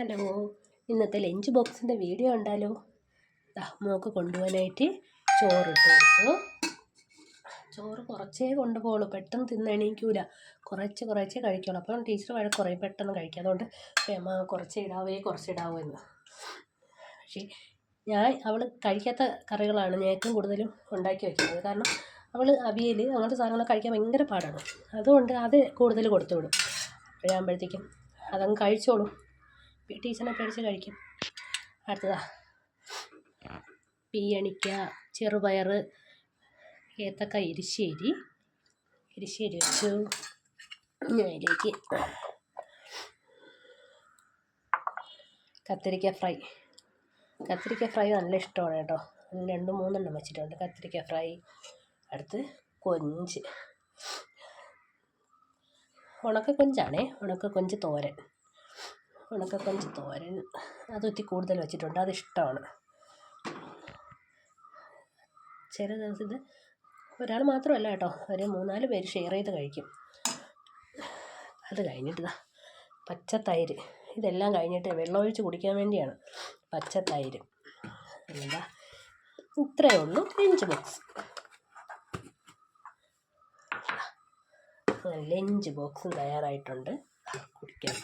Hello ഇന്നത്തെ lunch ബോക്സിന്റെ video ഉണ്ടല്ലോ മോക്ക് കൊണ്ടുപോകാനായിട്ട് ചോറിട്ട് കൊടുത്തു. ചോറ് കുറച്ചേ കൊണ്ടുപോകുള്ളൂ പെട്ടെന്ന് തിന്നണീക്കൂല കുറച്ച് കുറച്ച് കഴിക്കുള്ളൂ. അപ്പം ടീച്ചർ വഴി കുറേ പെട്ടെന്ന് കഴിക്കുക അതുകൊണ്ട് അമ്മ കുറച്ച് ഇടാവേ കുറച്ച് ഇടാവോ എന്ന്. പക്ഷേ ഞാൻ അവൾ കഴിക്കാത്ത കറികളാണ് ഞാൻ ഏറ്റവും കൂടുതലും ഉണ്ടാക്കി വയ്ക്കുന്നത് കാരണം അവൾ അവിയൽ അങ്ങനത്തെ സാധനങ്ങളൊക്കെ കഴിക്കാൻ ഭയങ്കര പാടാണ്. അതുകൊണ്ട് അത് കൂടുതൽ കൊടുത്തു വിടും. അപ്പോഴാകുമ്പോഴത്തേക്കും അതങ്ങ് കഴിച്ചോളും. ടീച്ചറിനെ പേടിച്ച് കഴിക്കും. അടുത്തതാ. പീയണിക്ക ചെറുപയർ ഏത്തക്ക എരിശ്ശേരി. എരിശ്ശേരി വെച്ചു. അതിലേക്ക് കത്തിരിക്ക ഫ്രൈ. കത്തിരിക്ക ഫ്രൈ നല്ല ഇഷ്ടമാണ് കേട്ടോ. രണ്ട് മൂന്നെണ്ണം വെച്ചിട്ടുണ്ട് കത്തിരിക്ക ഫ്രൈ. അടുത്ത് കൊഞ്ച്. ഉണക്ക കൊഞ്ചാണേ ഉണക്ക കൊഞ്ച് തോരൻ. ഉണക്ക കൊഞ്ച് തോരൻ അതൊത്തിരി കൂടുതൽ വെച്ചിട്ടുണ്ട്. അതിഷ്ടമാണ് ചില ദിവസം ഇത് ഒരാൾ മാത്രമല്ല കേട്ടോ. ഒരു മൂന്നാൽ പേര് ഷെയർ ചെയ്ത് കഴിക്കും. അത് കഴിഞ്ഞിട്ട് പച്ചത്തൈര്. ഇതെല്ലാം കഴിഞ്ഞിട്ട് വെള്ളമൊഴിച്ച് കുടിക്കാൻ വേണ്ടിയാണ് പച്ചത്തൈര്. എന്താ? ഇത്രയേ ഉള്ളൂ. Lunch box. ലഞ്ച് ബോക്സും തയ്യാറായിട്ടുണ്ട്. കുടിക്കാം.